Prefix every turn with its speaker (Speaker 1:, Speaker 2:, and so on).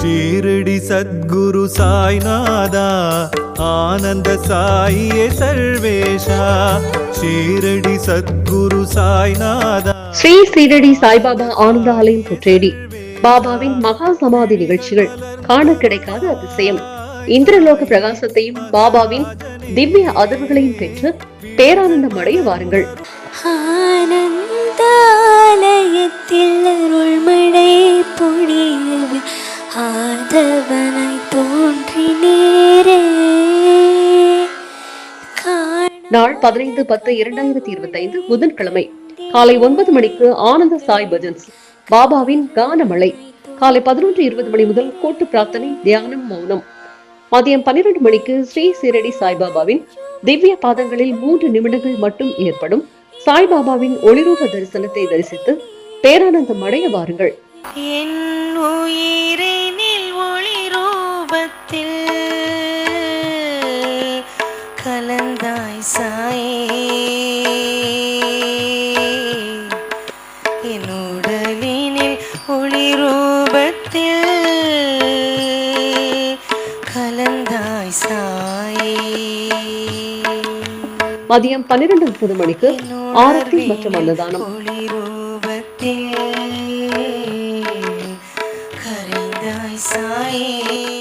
Speaker 1: ஷீரடி சத்குரு சாய்நாதா ஆனந்த சாயியே சர்வேஷா. ஷீரடி சத்குரு சாய்நாதா.
Speaker 2: ஸ்ரீ சீரடி சாய்பாபா ஆனந்த ஆலயம் புற்றேடி பாபாவின் மகா சமாதி நிகழ்ச்சிகள் காண கிடைக்காத அதிசயம். இந்திரலோக பிரகாசத்தையும் பாபாவின் திவ்ய அதிர்வுகளையும் பெற்று பேரானந்தம் அடைய வாருங்கள்.
Speaker 3: தோன்றினேரே.
Speaker 2: நாள் பதினைந்து பத்து இரண்டாயிரத்தி இருபத்தி ஐந்து புதன்கிழமை காலை ஒன்பது மணிக்கு ஆனந்த சாய் பஜன்ஸ் பாபாவின் கானமழை. காலை பதினொன்று இருபது மணி முதல் கூட்டு பிரார்த்தனை தியானம் மௌனம். மதியம் பன்னிரண்டு மணிக்கு ஸ்ரீ சீரடி சாய்பாபாவின் திவ்ய பாதங்களில் மூன்று நிமிடங்கள் மட்டும் ஏற்படும். சாய்பாபாவின் ஒளிரூப தரிசனத்தை தரிசித்து பேரானந்தம் அடைய வாருங்கள்.
Speaker 3: என் உயிரினில் என்னுடலினில் ஒளி ரூபத்தில் கலந்தாய் சாயே.
Speaker 2: மதியம் பன்னிரண்டு முப்பது மணிக்கு ஆரத்தி மற்றும் அன்னதானம்.
Speaker 3: ஒளி ரூபத்தில் கரைந்தாய் சாயே.